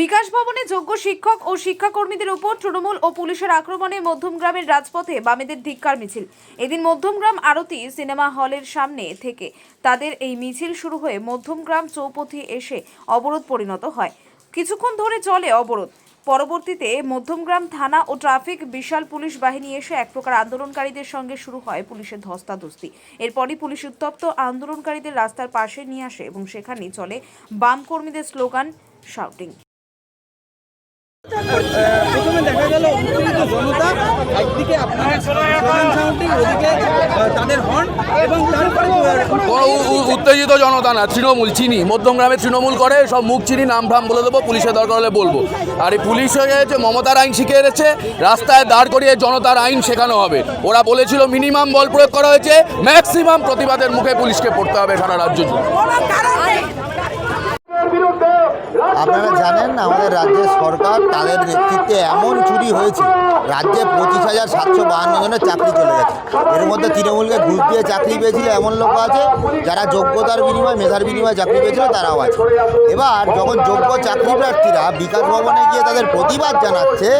বিকাশ ভবনে যোগ্য শিক্ষক ও শিক্ষাকর্মীদের উপর তৃণমূল ও পুলিশের আক্রমণে মধ্যমগ্রামের রাজপথে বামেদের ধিক্কার মিছিল। এদিন মধ্যমগ্রাম আরতি সিনেমা হলের সামনে থেকে তাদের এই মিছিল শুরু হয়ে মধ্যমগ্রাম চৌপথি এসে অবরোধ পরিণত হয়। কিছুক্ষণ ধরে চলে অবরোধ। পরবর্তীতে মধ্যমগ্রাম থানা ও ট্রাফিক বিশাল পুলিশ বাহিনী এসে এক প্রকার আন্দোলনকারীদের সঙ্গে শুরু হয় পুলিশের ধস্তাধস্তি। এরপরই পুলিশ উত্তপ্ত আন্দোলনকারীদের রাস্তার পাশে নিয়ে আসে এবং সেখানেই চলে বাম কর্মীদের স্লোগান শাউটিং প্রথমে দেখা গেল উত্তেজিত জনতা একদিকে আপনার ওদিকে তাদের হর্ন এবং উত্তেজিত জনতা না তৃণমূল চিনি মধ্যমগ্রামে তৃণমূল করে সব মুখ চিনি নাম ফাম বলে দেবো পুলিশের দরকার হলে বলব। আর এই পুলিশ হয়ে গেছে মমতার আইন শিখে এসেছে রাস্তায় দাঁড় করিয়ে জনতার আইন শেখানো হবে। ওরা বলেছিল মিনিমাম বল প্রয়োগ করা হয়েছে ম্যাক্সিমাম প্রতিবাদের মুখে পুলিশকে পড়তে হবে সারা রাজ্য জুড়ে। আমাদের রাজ্যের সরকার তাদের নেতৃত্বে এমন চুরি হয়েছে, রাজ্যে পঁচিশ হাজার সাতশো বাহান্ন জনের চাকরি চলে গেছে। এর মধ্যে তৃণমূলকে ঘুষ দিয়ে চাকরি পেয়েছিল এমন লোক আছে, যারা যোগ্যতার বিনিময়ে, মেধার বিনিময়ে চাকরি পেয়েছিল, তারাও আছে। এবার যখন যোগ্য চাকরি প্রার্থীরা বিকাশ ভবনে গিয়ে তাদের প্রতিবাদ জানাচ্ছে,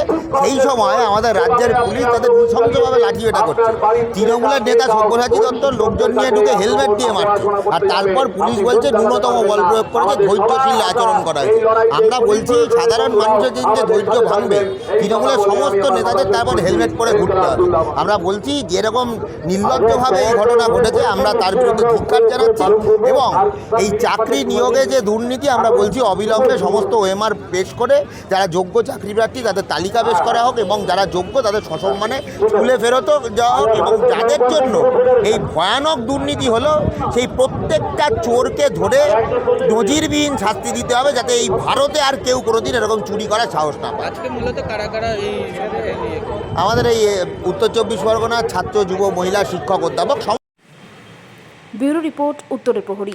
সেই সময় আমাদের রাজ্যের পুলিশ তাদের নৃশংসভাবে লাঠি এটা করছে। তৃণমূলের নেতা সব্যসাচী দত্ত লোকজন নিয়ে ঢুকে হেলমেট দিয়ে মারছে। আর তারপর পুলিশ বলছে, ন্যূনতম বল প্রয়োগ করেছে, ধৈর্যশীল আচরণ করা হয়েছে। আমরা বলছি সাধারণ মানুষের যে ধৈর্য ভাঙবে, তৃণমূলের সমস্ত নেতাদের তারপর হেলমেট পরে ঘুরতে হবে। আমরা বলছি যে এরকম নির্লজ্জভাবে এই ঘটনা ঘটেছে, আমরা তার বিরুদ্ধে ধিক্কার জানাচ্ছি এবং এই চাকরি নিয়োগে যে দুর্নীতি, আমরা বলছি অবিলম্বে সমস্ত ওএমআর পেশ করে, যারা যোগ্য চাকরি প্রার্থী, তাদের তালিকা পেশ করা হোক এবং যারা যোগ্য, তাদের সসম্মানে স্কুলে ফেরত যাওয়া হোক এবং যাদের জন্য এই ভয়ানক দুর্নীতি হলো, সেই প্রত্যেকটা চোরকে ধরে নজিরবিহীন শাস্তি দিতে হবে যাতে এই ভারতে আর কেউ কোনোদিন এরকম চুরি করার সাহস না পায়। আজকে মূলত কারা কারা এই আমাদের এই উত্তর চব্বিশ পরগনার ছাত্র যুব মহিলা শিক্ষক অধ্যাপক সব ব্যুরো রিপোর্ট উত্তরের প্রহরী।